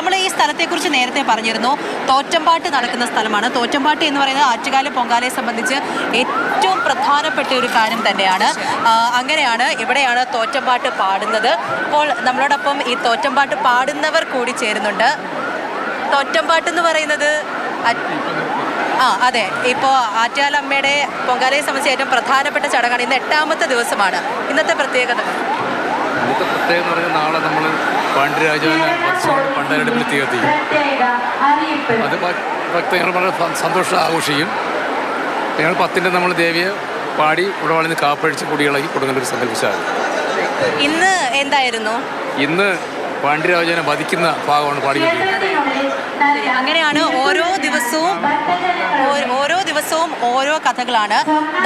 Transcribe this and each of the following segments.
നമ്മൾ ഈ സ്ഥലത്തെക്കുറിച്ച് നേരത്തെ പറഞ്ഞിരുന്നു. തോറ്റമ്പാട്ട് നടക്കുന്ന സ്ഥലമാണ്. തോറ്റമ്പാട്ട് എന്ന് പറയുന്നത് ആറ്റുകാല പൊങ്കാലയെ സംബന്ധിച്ച് ഏറ്റവും പ്രധാനപ്പെട്ട ഒരു കാര്യം തന്നെയാണ്. അങ്ങനെയാണ് ഇവിടെയാണ് തോറ്റമ്പാട്ട് പാടുന്നത്. അപ്പോൾ നമ്മളോടൊപ്പം ഈ തോറ്റമ്പാട്ട് പാടുന്നവർ കൂടി ചേരുന്നുണ്ട്. തോറ്റമ്പാട്ട് എന്ന് പറയുന്നത് ആ അതെ. ഇപ്പോൾ ആറ്റാലമ്മയുടെ പൊങ്കാലയെ സംബന്ധിച്ച് ഏറ്റവും പ്രധാനപ്പെട്ട ചടങ്ങാണ്. ഇന്ന് എട്ടാമത്തെ ദിവസമാണ്. ഇന്നത്തെ പ്രത്യേകത ഇന്നത്തെ പ്രത്യേകത എന്ന് പറഞ്ഞാൽ നാളെ നമ്മൾ പാണ്ഡ്യരാജാവിനെ പണ്ടരുടെ പണ്ടാരടുപ്പിൽ തീ അത് ഭ- ഭക്തജനങ്ങൾ വളരെ സന്തോഷം ആഘോഷിക്കും. ഞങ്ങൾ പത്തിന്റെ നമ്മൾ ദേവിയെ പാടി ഉടവാളിൽ നിന്ന് കാപ്പഴിച്ച് കുടികളാക്കി കൊടുക്കേണ്ട ഒരു സങ്കല്പിച്ചാൽ ഇന്ന് എന്തായിരുന്നു? ഇന്ന് പാണ്ഡ്യരാജനെ വധിക്കുന്ന ഭാഗമാണ് പാടിക്കൊണ്ടിരിക്കുന്നത്. അങ്ങനെയാണ് ഓരോ ദിവസവും ദിവസവും ഓരോ കഥകളാണ്.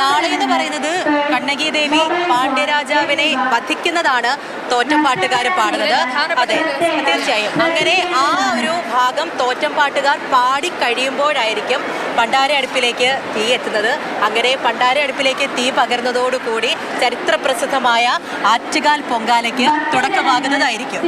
നാളെ എന്ന് പറയുന്നത് കണ്ണകി ദേവി പാണ്ഡ്യരാജാവിനെ വധിക്കുന്നതാണ് തോറ്റംപാട്ടുകാർ പാടുന്നത്. അതെ തീർച്ചയായും. അങ്ങനെ ആ ഒരു ഭാഗം തോറ്റംപാട്ടുകാർ പാടി കഴിയുമ്പോഴായിരിക്കും പണ്ടാര അടുപ്പിലേക്ക് തീ എത്തുന്നത്. അങ്ങനെ പണ്ടാര അടുപ്പിലേക്ക് തീ പകർന്നതോടുകൂടി ചരിത്ര പ്രസിദ്ധമായ ആറ്റുകാൽ പൊങ്കാലയ്ക്ക് തുടക്കമാകുന്നതായിരിക്കും.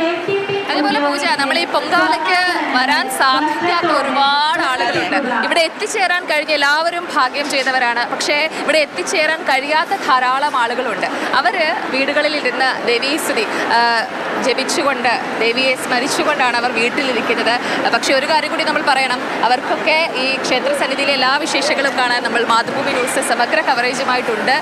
അതുപോലെ പൂജ നമ്മൾ ഈ പൊങ്കാലയ്ക്ക് വരാൻ സാധിക്കാത്ത ഒരുപാട് ആളുകളുണ്ട്. ഇവിടെ എത്തിച്ചേരാൻ കഴിഞ്ഞ എല്ലാവരും ഭാഗ്യം ചെയ്തവരാണ്. പക്ഷേ ഇവിടെ എത്തിച്ചേരാൻ കഴിയാത്ത ധാരാളം ആളുകളുണ്ട്. അവർ വീടുകളിൽ ഇരുന്ന് ദേവീസ്തുതി ജപിച്ചുകൊണ്ട് ദേവിയെ സ്മരിച്ചുകൊണ്ടാണ് അവർ വീട്ടിലിരിക്കുന്നത് പക്ഷേ ഒരു കാര്യം കൂടി നമ്മൾ പറയണം. അവർക്കൊക്കെ ഈ ക്ഷേത്ര സന്നിധിയിലെ എല്ലാ വിശേഷങ്ങളും കാണാൻ നമ്മൾ മാതൃഭൂമി ന്യൂസ് സമഗ്ര കവറേജുമായിട്ടുണ്ട്